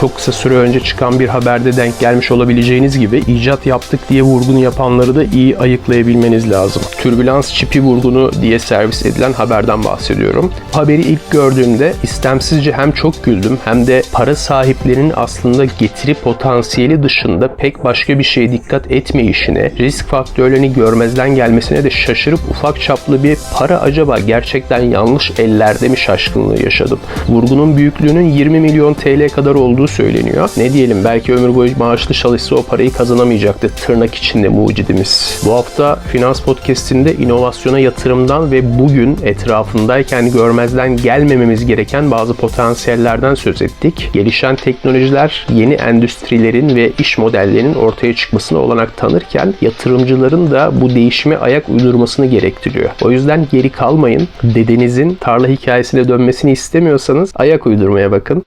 çok kısa süre önce çıkan bir haberde denk gelmiş olabileceğiniz gibi icat yaptık diye vurgunu yapanları da iyi ayıklayabilmeniz lazım. Türbülans çipi vurgunu diye servis edilen haberden bahsediyorum. Haberi ilk gördüğümde istemsizce hem çok güldüm hem de para sahiplerinin aslında getiri potansiyeli dışında pek başka bir şeye dikkat etmeyişine, risk faktörlerini görmezden gelmesine de şaşırıp ufak çaplı bir para acaba gerçekten yanlış ellerde mi şaşkınlığı yaşadım. Vurgunun büyüklüğünün 20 milyon TL kadar olduğu söyleniyor. Ne diyelim belki ömür boyu maaşlı çalışsa o parayı kazanamayacaktı. Tırnak içinde mucidimiz. Bu hafta Finans Podcast'inde inovasyona yatırımdan ve bugün etrafındayken görmezden gelmememiz gereken bazı potansiyellerden söz ettik. Gelişen teknolojiler yeni endüstrilerin ve iş modellerinin ortaya çıkmasına olanak tanırken yatırımcıların da bu değişime ayak uydurmasını gerektiriyor. O yüzden geri kalmayın. Dedenizin tarla hikayesine dönmesini istemiyorsanız ayak uydurmaya bakın.